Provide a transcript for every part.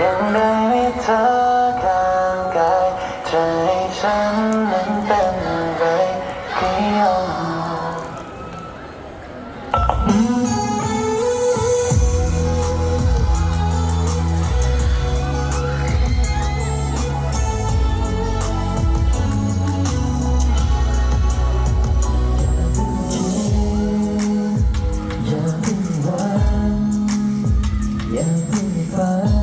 ยังดึงให้เธอกลางกายใจฉันนั้นเป็นไรเกี่ยวอย่าเพิ่งฝัน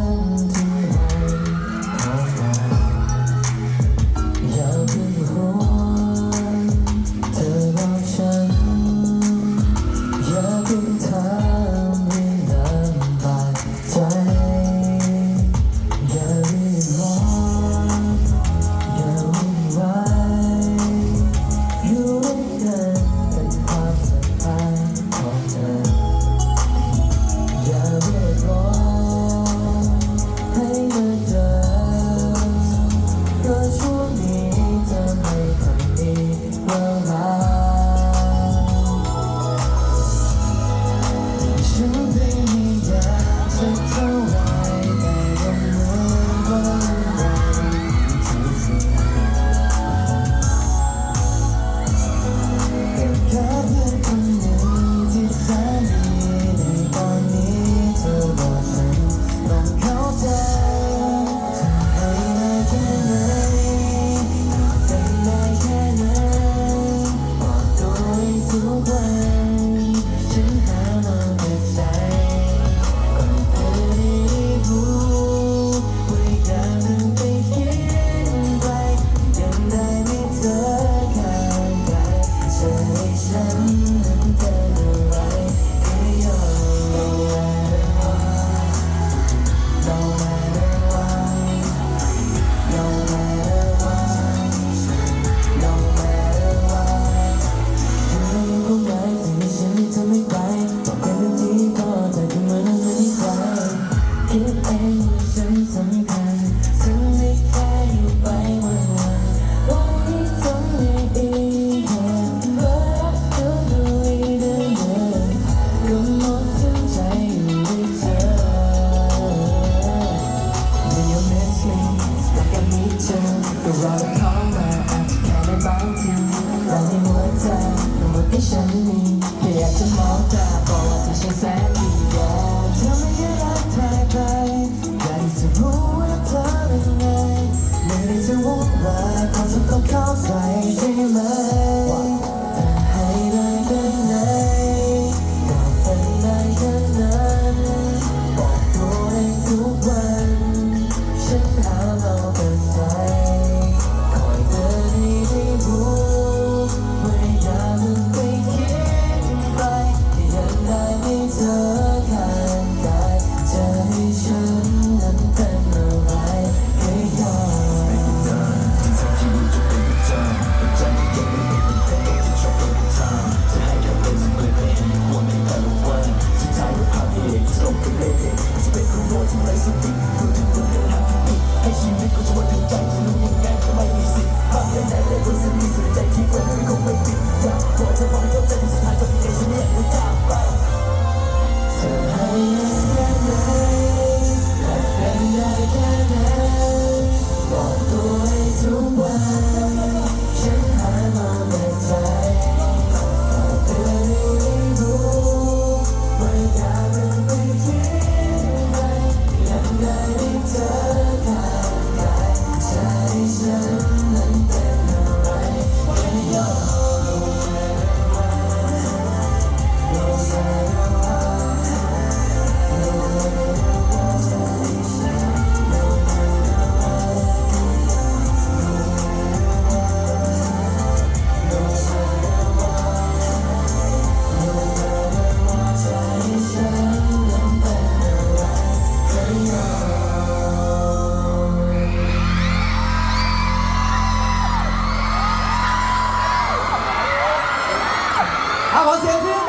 alma. จะวุ่นวายเพราะฉัน ไร้สติดูทุกคนเดินหาคติให้ชีวิตกูจะวัดถึงใจรู้ยังไงก็ไมมีสิทธิ์บางแค่ไหนเลยคนสนิทสนใจที่เปิดไม่คงไปิดอยากอกจะฟัง você viu?